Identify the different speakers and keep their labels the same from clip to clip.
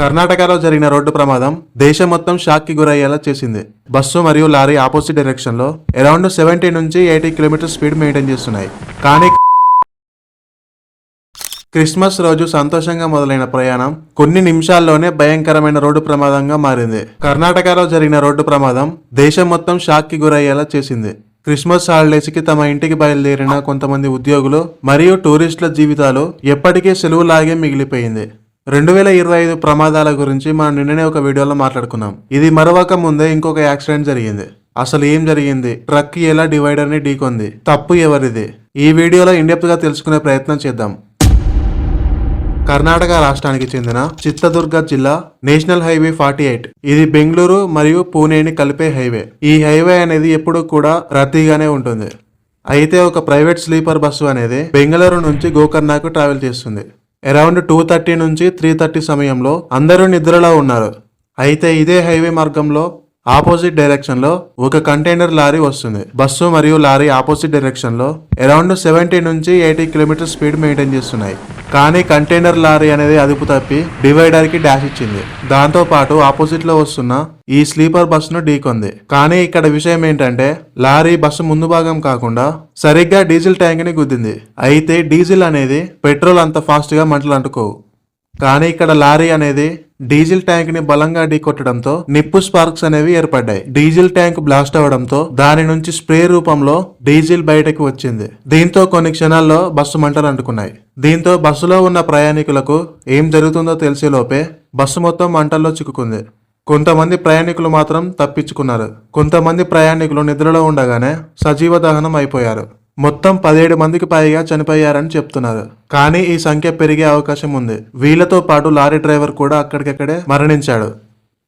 Speaker 1: కర్ణాటకలో జరిగిన రోడ్డు ప్రమాదం దేశం మొత్తం షాక్కి గురయ్యేలా చేసింది. బస్సు మరియు లారీ ఆపోజిట్ డైరెక్షన్లో అరౌండ్ సెవెంటీ నుంచి ఎయిటీ కిలోమీటర్ స్పీడ్ మెయింటైన్ చేస్తున్నాయి. కానీ క్రిస్మస్ రోజు సంతోషంగా మొదలైన ప్రయాణం కొన్ని నిమిషాల్లోనే భయంకరమైన రోడ్డు ప్రమాదంగా మారింది. కర్ణాటకలో జరిగిన రోడ్డు ప్రమాదం దేశం మొత్తం షాక్కి గురయ్యేలా చేసింది. క్రిస్మస్ హాలిడేస్కి తమ ఇంటికి బయలుదేరిన కొంతమంది ఉద్యోగులు మరియు టూరిస్టుల జీవితాలు ఎప్పటికీ సెలవులాగే మిగిలిపోయింది. రెండు వేల ఇరవై ఐదు ప్రమాదాల గురించి మనం నిన్ననే ఒక వీడియోలో మాట్లాడుకున్నాం. ఇది మరొక ముందే ఇంకొక యాక్సిడెంట్ జరిగింది. అసలు ఏం జరిగింది? ట్రక్ ఎలా డివైడర్ని ఢీకొంది? తప్పు ఎవరిది? ఈ వీడియోలో ఇండెప్త్గా తెలుసుకునే ప్రయత్నం చేద్దాం. కర్ణాటక రాష్ట్రానికి చెందిన చిత్తదుర్గ జిల్లా నేషనల్ హైవే ఫార్టీ ఎయిట్. ఇది బెంగళూరు మరియు పూణేని కలిపే హైవే. ఈ హైవే అనేది ఎప్పుడూ కూడా రద్దీగానే ఉంటుంది. అయితే ఒక ప్రైవేట్ స్లీపర్ బస్సు అనేది బెంగళూరు నుంచి గోకర్ణకు ట్రావెల్ చేస్తుంది. అరౌండ్ టూ థర్టీ నుంచి త్రీ థర్టీ సమయంలో అందరూ నిద్రలో ఉన్నారు. అయితే ఇదే హైవే మార్గంలో ఆపోజిట్ డైరెక్షన్లో ఒక కంటైనర్ లారీ వస్తుంది. బస్సు మరియు లారీ ఆపోజిట్ డైరెక్షన్లో అరౌండ్ సెవెంటీ నుంచి ఎయిటీ కిలోమీటర్ స్పీడ్ మెయింటైన్ చేస్తున్నాయి. కానీ కంటైనర్ లారీ అనేది అదుపు తప్పి డివైడర్కి డాష్ ఇచ్చింది. దాంతో పాటు ఆపోజిట్లో వస్తున్న ఈ స్లీపర్ బస్సును ఢీకొంది. కానీ ఇక్కడ విషయం ఏంటంటే లారీ బస్సు ముందు భాగం కాకుండా సరిగ్గా డీజిల్ ట్యాంక్ని గుద్దింది. అయితే డీజిల్ అనేది పెట్రోల్ అంత ఫాస్ట్గా మంటలు అంటుకోవు కానీ ఇక్కడ లారీ అనేది డీజిల్ ట్యాంక్ని బలంగా ఢీకొట్టడంతో నిప్పు స్పార్క్స్ అనేవి ఏర్పడ్డాయి. డీజిల్ ట్యాంక్ బ్లాస్ట్ అవడంతో దాని నుంచి స్ప్రే రూపంలో డీజిల్ బయటకు వచ్చింది. దీంతో కొన్ని క్షణాల్లో బస్సు మంటలు అంటుకున్నాయి. దీంతో బస్సులో ఉన్న ప్రయాణికులకు ఏం జరుగుతుందో తెలిసేలోపే బస్సు మొత్తం మంటల్లో చిక్కుకుంది. కొంతమంది ప్రయాణికులు మాత్రం తప్పించుకున్నారు. కొంతమంది ప్రయాణికులు నిద్రలో ఉండగానే సజీవ దహనం అయిపోయారు. మొత్తం పదిహేడు మందికి పైగా చనిపోయారని చెప్తున్నారు. కానీ ఈ సంఖ్య పెరిగే అవకాశం ఉంది. వీళ్ళతో పాటు లారీ డ్రైవర్ కూడా అక్కడికక్కడే మరణించాడు.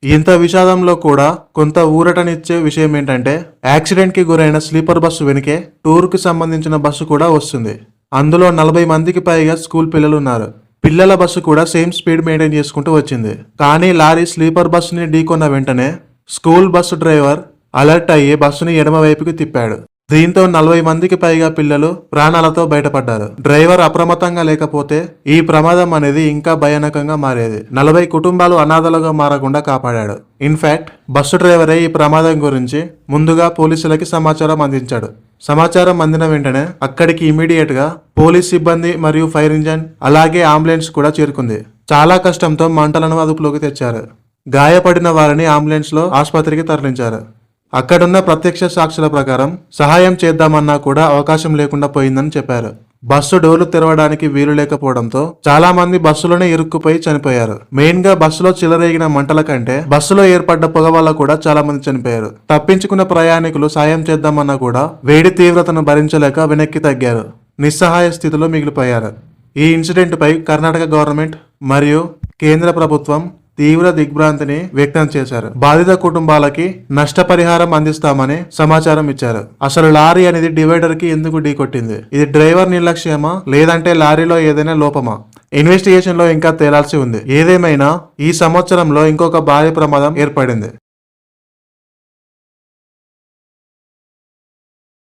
Speaker 1: ఇంత విషాదంలో కూడా కొంత ఊరటనిచ్చే విషయం ఏంటంటే యాక్సిడెంట్కి గురైన స్లీపర్ బస్సు వెనుకే టూర్కి సంబంధించిన బస్సు కూడా వస్తుంది. అందులో నలభై మందికి పైగా స్కూల్ పిల్లలు ఉన్నారు పిల్లల బస్సు కూడా సేమ్ స్పీడ్ మెయింటైన్ చేసుకుంటూ వచ్చింది. కానీ లారీ స్లీపర్ బస్సుని ఢీకొన్న వెంటనే స్కూల్ బస్సు డ్రైవర్ అలర్ట్ అయ్యి బస్సుని ఎడమ వైపుకి తిప్పాడు. దీంతో నలభై మందికి పైగా పిల్లలు ప్రాణాలతో బయటపడ్డారు. డ్రైవర్ అప్రమత్తంగా లేకపోతే ఈ ప్రమాదం అనేది ఇంకా భయానకంగా మారేది. నలభై కుటుంబాలు అనాథలుగా మారకుండా కాపాడాడు. ఇన్ఫాక్ట్ బస్సు డ్రైవరే ఈ ప్రమాదం గురించి ముందుగా పోలీసులకి సమాచారం అందించాడు. సమాచారం అందిన వెంటనే అక్కడికి ఇమీడియట్గా పోలీస్ సిబ్బంది మరియు ఫైర్ ఇంజన్ అలాగే అంబులెన్స్ కూడా చేరుకుంది. చాలా కష్టంతో మంటలను అదుపులోకి తెచ్చారు. గాయపడిన వారిని అంబులెన్స్లో ఆసుపత్రికి తరలించారు. అక్కడున్న ప్రత్యక్ష సాక్షుల ప్రకారం సహాయం చేద్దామన్నా కూడా అవకాశం లేకుండా పోయిందని చెప్పారు. బస్సు డోర్లు తెరవడానికి వీలు లేకపోవడంతో చాలా మంది బస్సులోనే ఇరుక్కుపోయి చనిపోయారు. మెయిన్గా బస్సులో చిలరేగిన మంటల కంటే బస్సులో ఏర్పడ్డ పొగ వల్ల కూడా చాలా మంది చనిపోయారు. తప్పించుకున్న ప్రయాణికులు సాయం చేద్దామన్నా కూడా వేడి తీవ్రతను భరించలేక వెనక్కి తగ్గారు. నిస్సహాయ స్థితిలో మిగిలిపోయారు. ఈ ఇన్సిడెంట్ పై కర్ణాటక గవర్నమెంట్ మరియు కేంద్ర ప్రభుత్వం తీవ్ర దిగ్భ్రాంతిని వ్యక్తం చేశారు. బాధిత కుటుంబాలకి నష్టపరిహారం అందిస్తామని సమాచారం ఇచ్చారు. అసలు లారీ అనేది డివైడర్కి ఎందుకు ఢీకొట్టింది ఇది డ్రైవర్ నిర్లక్ష్యమా? లేదంటే లారీలో ఏదైనా లోపమా? ఇన్వెస్టిగేషన్లో ఇంకా తేలాల్సి ఉంది. ఏదేమైనా ఈ సంవత్సరంలో ఇంకొక భారీ ప్రమాదం ఏర్పడింది.